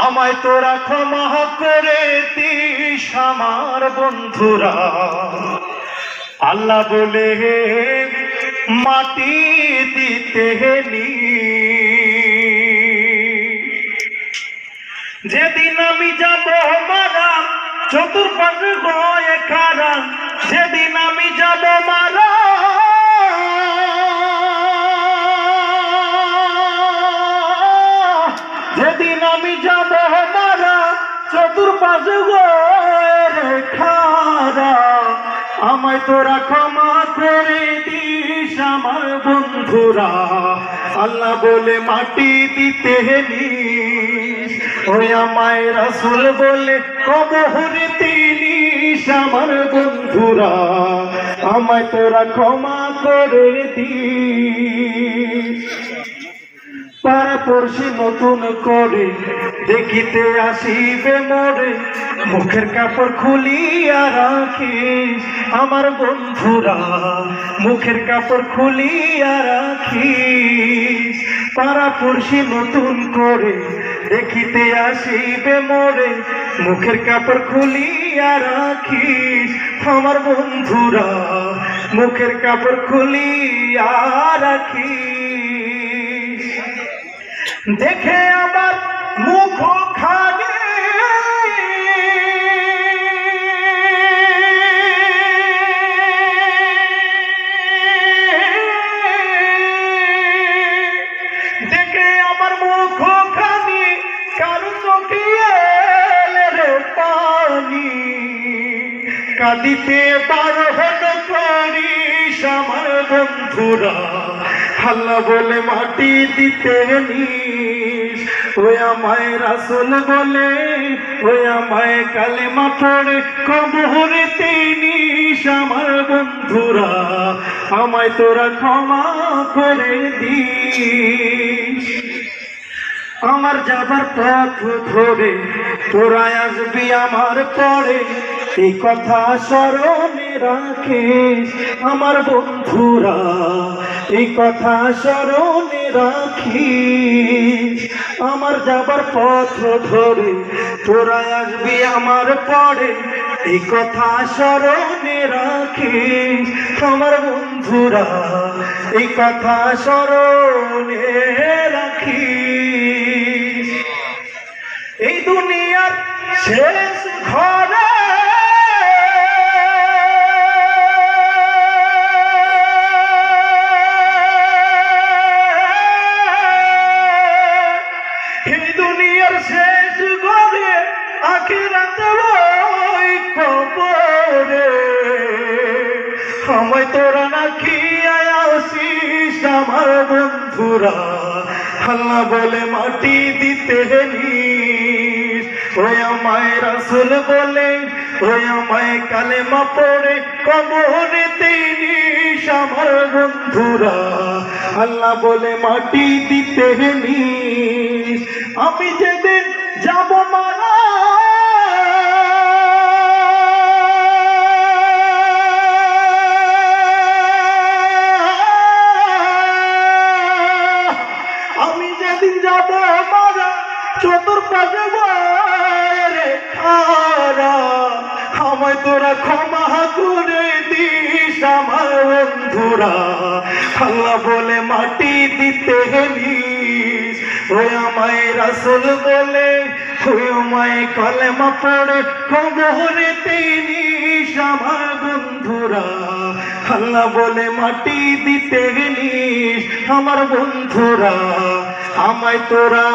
আমায় তোরা ক্ষমা করে দিস আমার বন্ধুরা। আল্লাহ বলে, মাটি দিতে নি। যেদিন আমি যাব মারা চতুর্পাশে গয়ে খারা যেদিন আমি যাব মারা চতুর্পাশে গয়ে খারা আমায় তোরা ক্ষমা করে দিস আমার বন্ধুরা। আল্লাহ বলে মাটি দিতে নিস। ওই আমায় রাসুল বলে কবহরে তিনিস আমার বন্ধুরা। আমায় তোরা ক্ষমা করে দিস পাড়াপড়শি নতুন করে দেখিতে আসিবে মোরে। মুখের কাপড় খুলিয়া রাখিস আমার বন্ধুরা। মুখের কাপড় খুলিয়া রাখিস। পাড়াপড়শি নতুন করে দেখিতে আসিবে মোরে। মুখের কাপড় খুলিয়া রাখিস আমার বন্ধুরা। মুখের কাপড় খুলিয়া রাখিস। দেখে আমার মুখ খাগে। দেখে আমার মুখ খানি কারও চোখে রে পানি। কাঁদিতে বারণ করিস আমার বন্ধুরা। হাল্লা বলে, মাটি দিতে নিস। ওই আমায় রাসুল বলে, ওই আমায় কালেমা পড়ে, কবরে তিনিস আমার বন্ধুরা, আমায় তোরা ক্ষমা করে দিস। আমার যাবার পথ ধরে, তোরা আসবি আমার পরে। এই কথা স্মরণে রাখিস আমার বন্ধুরা। এই কথা স্মরণে রাখিস আমার যাবার পথ ধরে। তোরা আসবি আমার পরে। এই কথা স্মরণে রাখিস আমার বন্ধুরা। এই কথা স্মরণে রাখিস। এই দুনিয়ার শেষ ঘরে আমার বন্ধুরা, আল্লাহ বলে মাটি দিতে নিস। ওই আমায় রাসুল বলে, ওই আমায় কালেমা পড়ে কবরে তিনিস আমার বন্ধুরা, আল্লাহ বলে মাটি দিতে নিস। আমি যেদিন যাব মারা চতুর্পাশে রে আমায় তোরা ক্ষমা করে দিস আমার বন্ধুরা। আল্লাহ বলে মাটি দিতে নিস। ওই আমায় রাসুল বলে, ওই আমায় কলেমা পড়ে খবরে তিনিস আমার বন্ধুরা। আল্লাহ বলে মাটি দিতে নিস আমার বন্ধুরা। আমায় তোরা